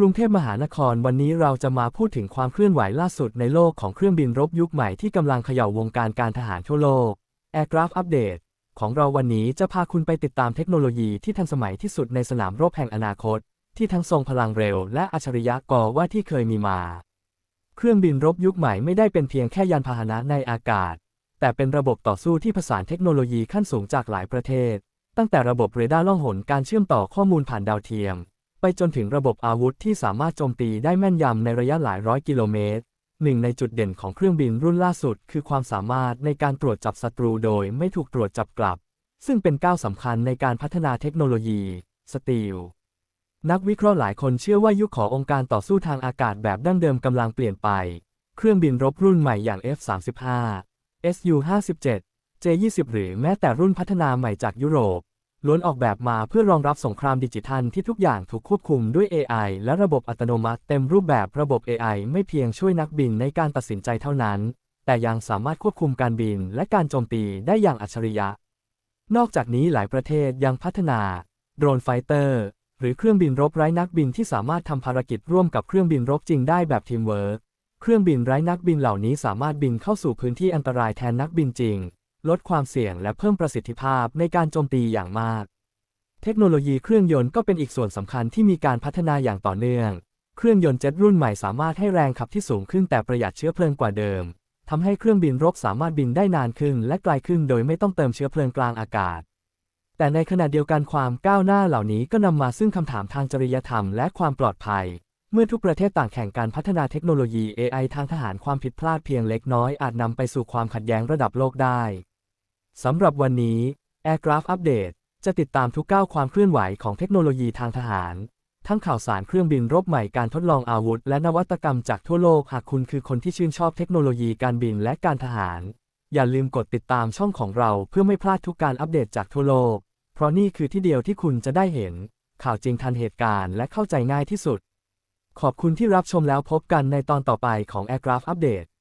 กรุงเทพมหานครวันนี้เราจะมาพูดถึงความเคลื่อนไหวล่าสุดในโลกของเครื่องบินรบยุคใหม่ที่กำลังเขย่าวงการการทหารทั่วโลก Aircraft Update ของเราวันนี้จะพาคุณไปติดตามเทคโนโลยีที่ทันสมัยที่สุดในสนามรบแห่งอนาคต ที่ทั้งทรงพลังเร็วและอัจฉริยะกว่าที่เคยมีมา เครื่องบินรบยุคใหม่ไม่ได้เป็นเพียงแค่ยานพาหนะในอากาศ แต่เป็นระบบต่อสู้ที่ผสานเทคโนโลยีขั้นสูงจากหลายประเทศ ตั้งแต่ระบบเรดาร์ล่องหนการเชื่อมต่อข้อมูลผ่านดาวเทียม ไปจนถึงระบบอาวุธที่สามารถโจมตีได้แม่นยำในระยะหลายร้อยกิโลเมตร หนึ่งในจุดเด่นของเครื่องบินรุ่นล่าสุด คือความสามารถในการตรวจจับศัตรูโดยไม่ถูกตรวจจับกลับ ซึ่งเป็นก้าวสำคัญในการพัฒนาเทคโนโลยีสตีลนักวิเคราะห์หลายคนเชื่อว่ายุคขององค์การต่อสู้ทางอากาศแบบดั้งเดิมกำลังเปลี่ยนไป เครื่องบินรบรุ่นใหม่อย่าง F-35 Su-57 J-20 หรือแม้แต่รุ่นพัฒนาใหม่จากยุโรป ล้วนออกแบบมาเพื่อรองรับสงครามดิจิทัลที่ทุกอย่างถูกควบคุมด้วย AI และระบบอัตโนมัติเต็มรูปแบบระบบ AI ไม่เพียงช่วยนักบินในการตัดสินใจเท่านั้น แต่ยังสามารถควบคุมการบินและการโจมตีได้อย่างอัจฉริยะ นอกจากนี้หลายประเทศยังพัฒนาโดรนไฟเตอร์หรือเครื่องบินรบไร้นักบินที่สามารถทำภารกิจร่วมกับเครื่องบินรบจริงได้แบบทีมเวิร์คเครื่องบินไร้นักบินเหล่านี้สามารถบินเข้าสู่พื้นที่อันตรายแทนนักบินจริง ลดความเสี่ยงและเพิ่มประสิทธิภาพในการโจมตีอย่างมาก เทคโนโลยีเครื่องยนต์ก็เป็นอีกส่วนสำคัญที่มีการพัฒนาอย่างต่อเนื่อง เครื่องยนต์เจ็ตรุ่นใหม่สามารถให้แรงขับที่สูงขึ้นแต่ประหยัดเชื้อเพลิงกว่าเดิมทำให้เครื่องบินรบสามารถบินได้นานขึ้น และไกลขึ้นโดยไม่ต้องเติมเชื้อเพลิงกลางอากาศ แต่ในขณะเดียวกันความก้าวหน้าเหล่านี้ก็นำมาซึ่งคำถามทางจริยธรรมและความปลอดภัย เมื่อทุกประเทศต่างแข่งการพัฒนาเทคโนโลยี AI ทางทหารความผิดพลาดเพียงเล็กน้อยอาจนำไปสู่ความขัดแย้งระดับโลกได้ สำหรับวันนี้ Aircraft Update จะติดตามทุกก้าวความเคลื่อนไหวของเทคโนโลยีทางทหาร ทั้งข่าวสารเครื่องบินรบใหม่การทดลองอาวุธ และนวัตกรรมจากทั่วโลกหากคุณคือคนที่ชื่นชอบเทคโนโลยีการบินและการทหาร อย่าลืมกดติดตามช่องของเราเพื่อไม่พลาดทุกการอัปเดตจากทั่วโลก เพราะนี่คือที่เดียวที่คุณจะได้เห็น ข่าวจริงทันเหตุการณ์และเข้าใจง่ายที่สุด ขอบคุณที่รับชมแล้วพบกันในตอนต่อไปของ Aircraft Update